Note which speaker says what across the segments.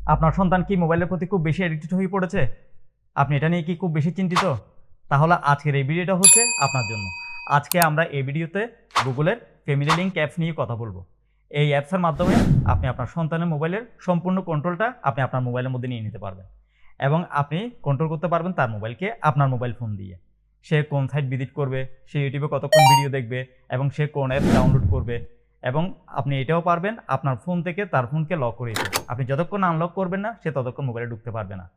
Speaker 1: আপনার সন্তান কি মোবাইলের প্রতি খুব বেশি অ্যাডিক্টেড হয়ে পড়েছে? আপনি এটা নিয়ে কি খুব বেশি চিন্তিত? তাহলে আজকের এই ভিডিওটা হচ্ছে আপনার জন্য। আজকে আমরা এই ভিডিওতে গুগলের ফ্যামিলি লিঙ্ক অ্যাপস নিয়ে কথা বলব। এই অ্যাপসের মাধ্যমে আপনি আপনার সন্তানের মোবাইলের সম্পূর্ণ কন্ট্রোলটা আপনি আপনার মোবাইলের মধ্যে নিয়ে নিতে পারবেন। এবং আপনি কন্ট্রোল করতে পারবেন তার মোবাইলকে আপনার মোবাইল ফোন দিয়ে। সে কোন সাইট ভিজিট করবে, সে ইউটিউবে কতক্ষণ ভিডিও দেখবে, এবং সে কোন অ্যাপ ডাউনলোড করবে এবং আপনি এটাও পারবেন আপনার ফোন থেকে তার ফোনকে লক করে দিতে। আপনি যতক্ষণ আনলক করবেন না, সে ততক্ষণ মোবাইলে ঢুকতে পারবে না।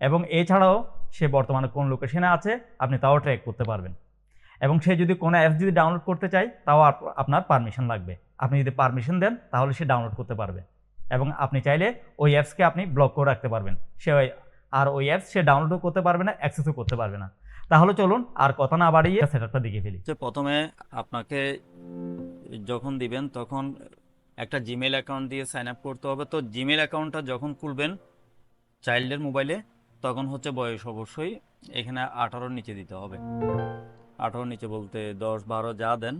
Speaker 1: এবং এছাড়াও সে বর্তমানে কোন লোকেশনে আছে, আপনি তাও ট্র্যাক করতে পারবেন। এবং সে যদি কোনো অ্যাপস যদি ডাউনলোড করতে চায়, তাও আপনার পারমিশন লাগবে। আপনি যদি পারমিশন দেন, তাহলে সে ডাউনলোড করতে পারবে। এবং আপনি চাইলে ওই অ্যাপসকে আপনি ব্লক করে রাখতে পারবেন। সে আর ওই অ্যাপস সে ডাউনলোডও করতে পারবে না অ্যাক্সেসও করতে পারবে না। তাহলে চলুন আর কথা না বাড়িয়ে সেটআপটা দেখে ফেলি।
Speaker 2: প্রথমে আপনাকে যখন দিবেন, তখন একটা জিমেল অ্যাকাউন্ট দিয়ে সাইন আপ করতে হবে। তো জিমেল অ্যাকাউন্টটা যখন খুলবেন চাইল্ডের মোবাইলে তখন হচ্ছে বয়স অবশ্যই এখানে আঠারোর নিচে দিতে হবে। আঠারোর নিচে বলতে দশ, বারো যা দেন।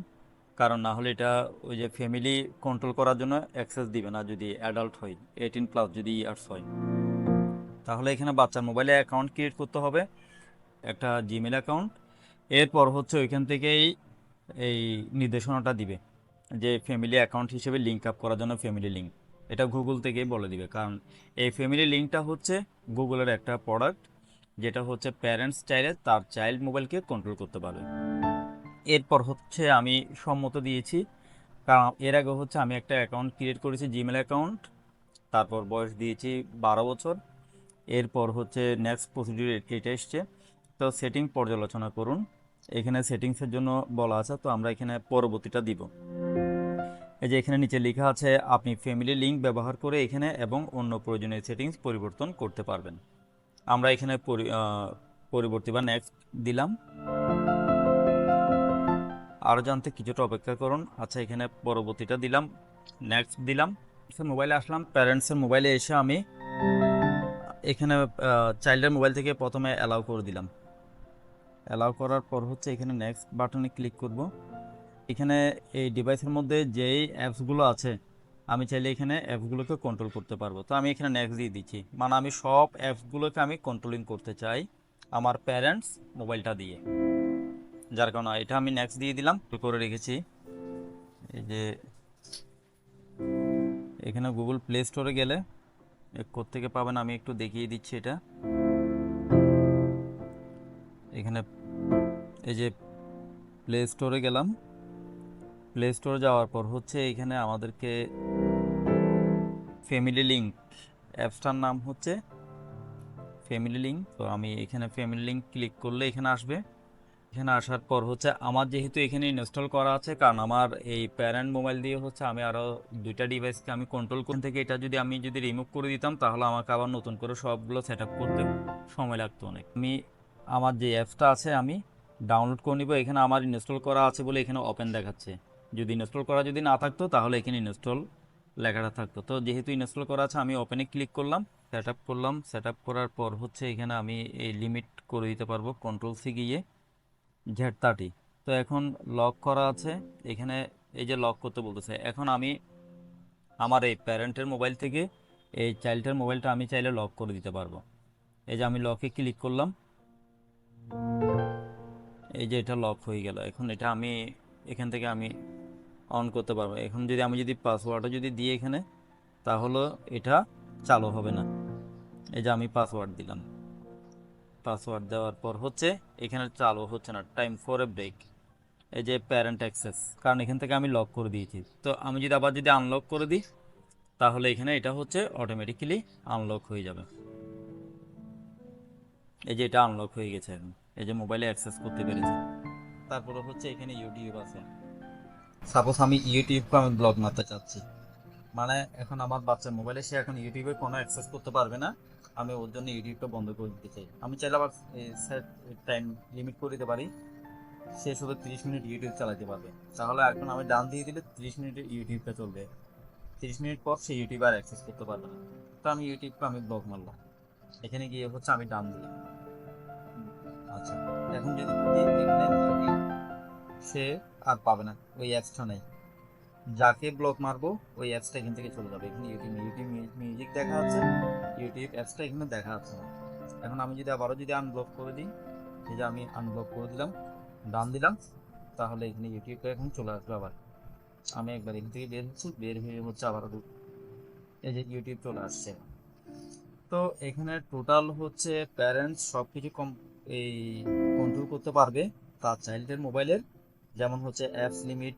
Speaker 2: কারণ না হলে এটা ওই যে ফ্যামিলি কন্ট্রোল করার জন্য অ্যাক্সেস দিবে না যদি অ্যাডাল্ট হয়। এইটিন প্লাস যদি ইয়ার্স হয়। তাহলে এখানে বাচ্চার মোবাইলে অ্যাকাউন্ট ক্রিয়েট করতে হবে। একটা জিমেল অ্যাকাউন্ট এরপর হচ্ছে ওইখান থেকেই এই নির্দেশনাটা দিবে যে ফ্যামিলি অ্যাকাউন্ট হিসেবে লিঙ্ক আপ করার জন্য ফ্যামিলি লিঙ্ক এটা গুগল থেকেই বলে দিবে, কারণ এই ফ্যামিলি লিঙ্কটা হচ্ছে গুগলের একটা প্রোডাক্ট যেটা হচ্ছে প্যারেন্টস চাইলে তার চাইল্ড মোবাইলকে কন্ট্রোল করতে পারবে। এরপর হচ্ছে আমি সম্মত দিয়েছি, কারণ এর আগে হচ্ছে আমি একটা অ্যাকাউন্ট ক্রিয়েট করেছি জিমেল অ্যাকাউন্ট তারপর বয়স দিয়েছি বারো বছর, এরপর হচ্ছে নেক্সট প্রসিডিউর এটা এসছে। তো সেটিং পর্যালোচনা করুন। এখানে সেটিংসের জন্য বলা আছে তো আমরা এখানে পরবর্তীটা দিব। এই যে এখানে নিচে লেখা আছে আপনি ফ্যামিলি লিঙ্ক ব্যবহার করে এখানে এবং অন্য প্রয়োজনীয় সেটিংস পরিবর্তন করতে পারবেন। আমরা এখানে পরি- আহ, বা নেক্সট দিলাম। আরও জানতে কিছুটা অপেক্ষা করুন। আচ্ছা এখানে পরবর্তীটা দিলাম নেক্সট দিলাম। মোবাইলে আসলাম প্যারেন্টসের মোবাইলে এসে আমি এখানে চাইল্ডের মোবাইল থেকে প্রথমে অ্যালাউ করে দিলাম। অ্যালাউ করার পর হচ্ছে এখানে নেক্সট বাটনে ক্লিক করব। এখানে এই ডিভাইসের মধ্যে যেই অ্যাপসগুলো আছে, আমি চাইলে এখানে অ্যাপসগুলোকে কন্ট্রোল করতে পারব। তো আমি এখানে নেক্সট দিয়ে দিচ্ছি। মানে আমি সব অ্যাপসগুলোকে আমি কন্ট্রোলিং করতে চাই আমার প্যারেন্টস মোবাইলটা দিয়ে। যার কারণে এটা আমি নেক্সট দিয়ে দিলাম করে রেখেছি। এই যে এখানে গুগল প্লে স্টোরে গেলে থেকে পাবেন আমি একটু দেখিয়ে দিচ্ছি এটা। এখানে এই যে প্লে স্টোরে গেলাম। প্লে স্টোরে যাওয়ার পর হচ্ছে এখানে আমাদেরকে ফ্যামিলি লিঙ্ক অ্যাপসটার নাম হচ্ছে ফ্যামিলি লিঙ্ক তো আমি এখানে ফ্যামিলি লিঙ্ক ক্লিক করলে এখানে আসবে। এখানে আসার পর হচ্ছে আমার যেহেতু এখানে ইনস্টল করা আছে, কারণ আমার এই প্যারেন্ট মোবাইল দিয়ে হচ্ছে আমি আরও দুইটা ডিভাইসকে আমি কন্ট্রোল করতে থেকে এটা যদি আমি যদি রিমুভ করে দিতাম, তাহলে আমাকে আবার নতুন করে সবগুলো সেট আপ করতে সময় লাগতো অনেক। আমি আমার যে অ্যাপসটা আছে আমি ডাউনলোড করে নিব। এখানে আমার ইনস্টল করা আছে বলে এখানে ওপেন দেখাচ্ছে। যদি ইনস্টল করা যদি না থাকতো, তাহলে এখানে ইনস্টল লেখাটা থাকতো। তো যেহেতু ইনস্টল করা আছে, আমি ওপেনে ক্লিক করলাম সেট আপ করলাম। সেট আপ করার পর হচ্ছে এখানে আমি এই লিমিট করে দিতে পারব কন্ট্রোল সি গিয়ে জেড থার্টি তো এখন লক করা আছে। এখানে এই যে লক করতে বলতেছে। এখন আমি আমার এই প্যারেন্টের মোবাইল থেকে এই চাইল্ডের মোবাইলটা আমি চাইলে লক করে দিতে পারব। এই যে আমি লকে ক্লিক করলাম। এই যে এটা লক হয়ে গেল। এখন এটা আমি এখান থেকে আমি অন করতে পারব। এখন যদি আমি যদি পাসওয়ার্ডও যদি দিই এখানে, তাহলে এটা চালু হবে না। এই যে আমি পাসওয়ার্ড দিলাম। পাসওয়ার্ড দেওয়ার পর হচ্ছে এখানে চালু হচ্ছে না। টাইম ফর এ ব্রেক এই যে প্যারেন্ট অ্যাক্সেস কারণ এখান থেকে আমি লক করে দিয়েছি। তো আমি যদি আবার যদি আনলক করে দিই, তাহলে এখানে এটা হচ্ছে অটোমেটিক্যালি আনলক হয়ে যাবে। এই যে এটা আনলক হয়ে গেছে এখন। এই যে মোবাইলে অ্যাক্সেস করতে পেরেছি। তারপরে হচ্ছে এখানে ইউটিউব আছে। সাপোজ আমি ইউটিউবকে আমি ব্লগ মারতে চাচ্ছি। মানে এখন আমার বাচ্চার মোবাইলে সে এখন ইউটিউবে কোনো অ্যাক্সেস করতে পারবে না। আমি ওর জন্য ইউটিউবটা বন্ধ করে দিতে চাই। আমি চাইলে আবার সেট টাইম লিমিট করে দিতে পারি। সে শুধু তিরিশ মিনিট ইউটিউব চালাতে পারবে। তাহলে এখন আমি ডান দিয়ে দিলে তিরিশ মিনিটের ইউটিউবটা চলবে। তিরিশ মিনিট পর সে ইউটিউব আর অ্যাক্সেস করতে পারবে না। তো আমি ইউটিউবকে আমি ব্লগ মারলাম। এখানে গিয়ে হচ্ছে আমি ডান দিই আচ্ছা এখন যদি সে আর পাবে না, ওই অ্যাপসটা নেই। যাকে ব্লক মারবো, ওই অ্যাপসটা এখান থেকে চলে যাবে। এখানে ইউটিউব ইউটিউব মিউজিক দেখা যাচ্ছে ইউটিউব অ্যাপসটা এখানে দেখা যাচ্ছে না। এখন আমি যদি আবারও যদি আনব্লক করে দিই, এই যে আমি আনব্লক করে দিলাম, ডান দিলাম, তাহলে এখানে ইউটিউবটা এখন চলে আসবে আবার। আমি একবার এখান থেকে বের হচ্ছি, বের হয়ে হচ্ছে আবার এই যে ইউটিউব চলে আসছে। তো এখানে টোটাল হচ্ছে প্যারেন্টস সব কিছু কম, এই কন্ট্রোল করতে পারবে তার চাইল্ডের মোবাইলের যেমন হচ্ছে অ্যাপস লিমিট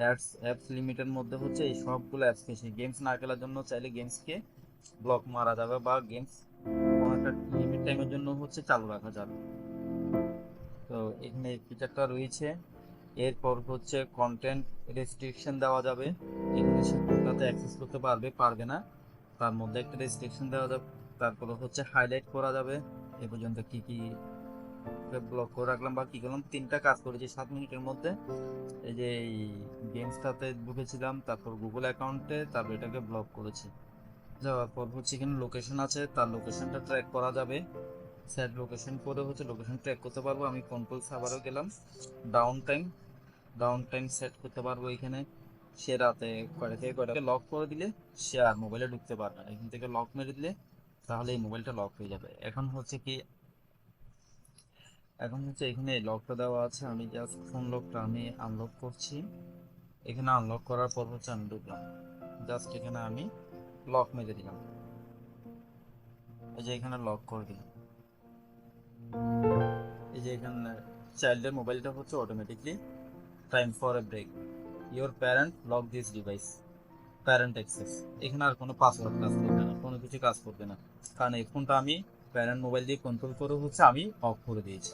Speaker 2: অ্যাপস অ্যাপস লিমিটের মধ্যে হচ্ছে এই সবগুলো অ্যাপসকে সেই গেমস না খেলার জন্য চাইলে গেমসকে ব্লক মারা যাবে বা গেমস কোনো একটা লিমিট টাইমের জন্য হচ্ছে চালু রাখা যাবে। তো এখানে ফিচারটা রয়েছে। এরপর হচ্ছে কন্টেন্ট রেস্ট্রিকশন দেওয়া যাবে। এখানে সে কোনটাতে অ্যাক্সেস করতে পারবে পারবে না। তার মধ্যে একটা রেস্ট্রিকশন দেওয়া যাবে। তারপরে হচ্ছে হাইলাইট করা যাবে। এ পর্যন্ত কি কি ব্লক করে রাখলাম বা কি করলাম। তিনটা কাজ করেছি সাত মিনিটের মধ্যে। এই যে এই গেমসটাতে ঢুকেছিলাম, তারপর গুগল অ্যাকাউন্টে তারপর এটাকে ব্লক করেছি। যাওয়ার পর হচ্ছে এখানে লোকেশন আছে, তার লোকেশনটা ট্র্যাক করা যাবে। স্যার লোকেশন করে হচ্ছে লোকেশন ট্র্যাক করতে পারব। আমি কন্ট্রোল সার্ভারও গেলাম। Down time down time set করতে পারব এখানে। সে রাতে কয়টা থেকে কয়টা লক করে দিলে, সে আর মোবাইলে ঢুকতে পারবে না। এখান থেকে লক মেরে দিলে তাহলে এই মোবাইলটা লক হয়ে যাবে। এখন হচ্ছে কি, এখন হচ্ছে এখানে লকটা দেওয়া আছে। আমি জাস্ট ফোন লকটা আমি আনলক করছি। এখানে আনলক করার পর হচ্ছে আমি ঢুকলাম। জাস্ট এখানে আমি লক মেরে দিলাম। এই যে এখানে লক করে দিলাম। এই যে এখানে চাইল্ডের মোবাইলটা হচ্ছে automatically time for a break your parent lock this device parent access এখানে আর কোনো পাসওয়ার্ড কাজ করবে না। কোনো কিছু কাজ করবে না। কারণ এই ফোনটা আমি প্যারেন্ট মোবাইল দিয়ে কন্ট্রোল করে হচ্ছে আমি অফ করে দিয়েছি।